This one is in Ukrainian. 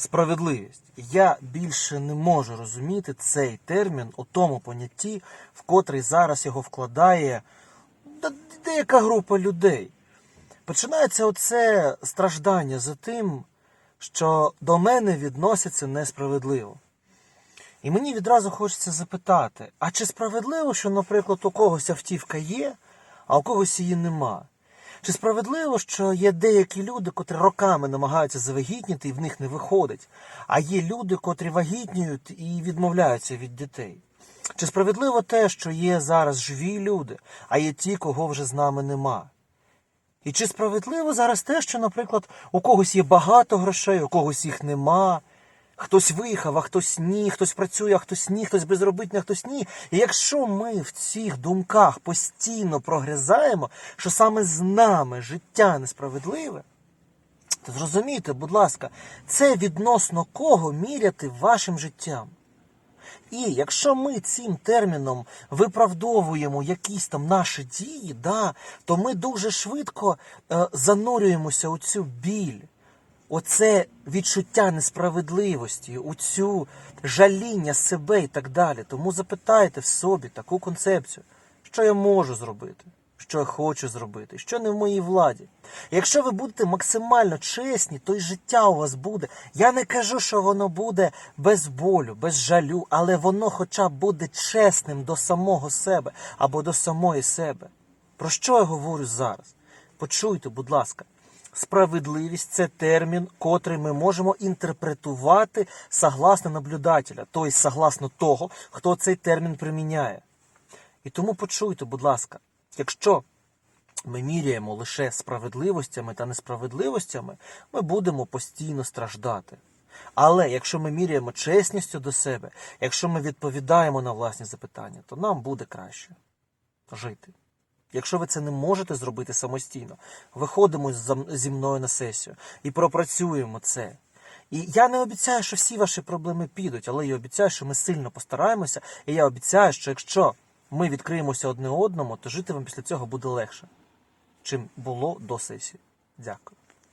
Справедливість. Я більше не можу розуміти цей термін у тому понятті, в котрий зараз його вкладає деяка група людей. Починається оце страждання за тим, що до мене відносяться несправедливо. І мені відразу хочеться запитати: а чи справедливо, що, наприклад, у когось автівка є, а у когось її нема? Чи справедливо, що є деякі люди, котрі роками намагаються завагітніти і в них не виходить, а є люди, котрі вагітніють і відмовляються від дітей? Чи справедливо те, що є зараз живі люди, а є ті, кого вже з нами нема? І чи справедливо зараз те, що, наприклад, у когось є багато грошей, у когось їх нема, хтось виїхав, а хтось ні, хтось працює, а хтось ні, хтось безробітний, а хтось ні. І якщо ми в цих думках постійно прогризаємо, що саме з нами життя несправедливе, то зрозумійте, будь ласка, це відносно кого міряти вашим життям. І якщо ми цим терміном виправдовуємо якісь там наші дії, да, то ми дуже швидко е, занурюємося у цю біль, оце відчуття несправедливості, у цю жаління себе і так далі. Тому запитайте в собі таку концепцію, що я можу зробити, що я хочу зробити, що не в моїй владі. Якщо ви будете максимально чесні, то й життя у вас буде. Я не кажу, що воно буде без болю, без жалю, але воно хоча б буде чесним до самого себе або до самої себе. Про що я говорю зараз? Почуйте, будь ласка. Справедливість це термін, котрий ми можемо інтерпретувати согласно наблюдателя, тобто согласно того, хто цей термін приміняє. І тому почуйте, будь ласка, якщо ми міряємо лише справедливостями та несправедливостями, ми будемо постійно страждати. Але якщо ми міряємо чесністю до себе, якщо ми відповідаємо на власні запитання, то нам буде краще жити. Якщо ви це не можете зробити самостійно, виходимо зі мною на сесію і пропрацюємо це. І я не обіцяю, що всі ваші проблеми підуть, але я обіцяю, що ми сильно постараємося, і я обіцяю, що якщо ми відкриємося одне одному, то жити вам після цього буде легше, чим було до сесії. Дякую.